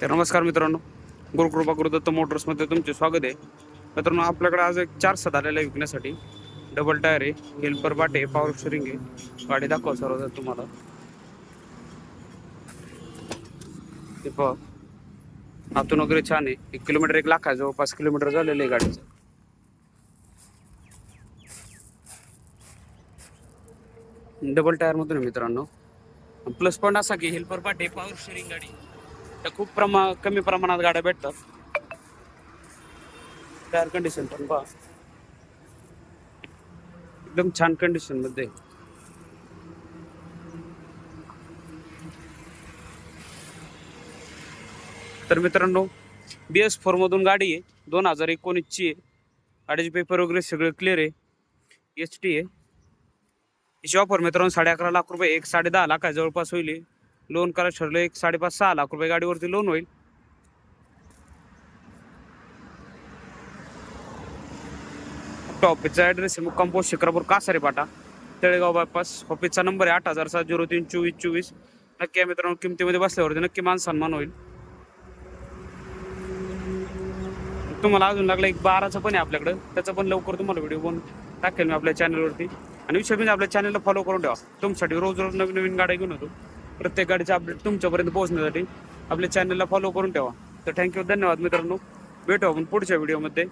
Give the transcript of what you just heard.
तर नमस्कार मित्रांनो. गुरुकृपा गुरुदत्त मोटर्समध्ये तुमचे स्वागत आहे. मित्रांनो आपल्याकडे आज एक चार सद आलेला आहे विकण्यासाठी. डबल टायर आहे हेल्पर बाटे पॉवर स्टरिंग आहे. गाडी दाखवा सर्व तुम्हाला. ते पहा. आतून वगैरे छान आहे. एक किलोमीटर एक लाख आहे जवळपास किलोमीटर झालेलं आहे गाडीचं. डबल टायरमधून आहे मित्रांनो. प्लस पॉईंट असा की हेल्पर बाटे पॉवर शेअरिंग गाडी. त्या खूप प्रमा कमी प्रमाणात गाड्या भेटतात. टायर कंडिशन पण पहा. एकदम छान कंडिशनमध्ये. तर मित्रांनो बी एस फोरमधून गाडी आहे. दोन हजार एकोणीसची आहे. गाडीचे पेपर वगैरे सगळं क्लिअर आहे. एच टी आहे. याची ऑफर मित्रांनो साडे अकरा लाख रुपये एक साडे दहा लाख जवळपास होईल लोन करायचं ठरलं एक साडेपाच सहा लाख रुपये गाडीवरती लोन होईल. ऑफिसचा ॲड्रेस आहे मुक्काम पोस्ट शिक्रापूर कासारे पाटा. तळेगाव बायपास ऑफिसचा नंबर आहे आठ हजार सात झिरो तीन चोवीस चोवीस. नक्की या मित्रांनो किमतीमध्ये बसल्यावरती नक्की मान सन्मान होईल. तुम्हाला अजून लागला एक बाराचा पण आहे आपल्याकडं. त्याचा पण लवकर तुम्हाला व्हिडिओ बनवून टाकेल मी आपल्या चॅनलवरती आणि विषय म्हणजे आपल्या चॅनलला फॉलो करून ठेवा. तुमच्यासाठी रोज रोज नवीन नवीन गाड्या घेऊन येतो. प्रत्येक गाडीचे अपडेट तुमच्यापर्यंत पोहोचण्यासाठी आपल्या चॅनलला फॉलो करून ठेवा. तर थँक्यू धन्यवाद मित्रांनो. भेटू आपण पुढच्या व्हिडिओमध्ये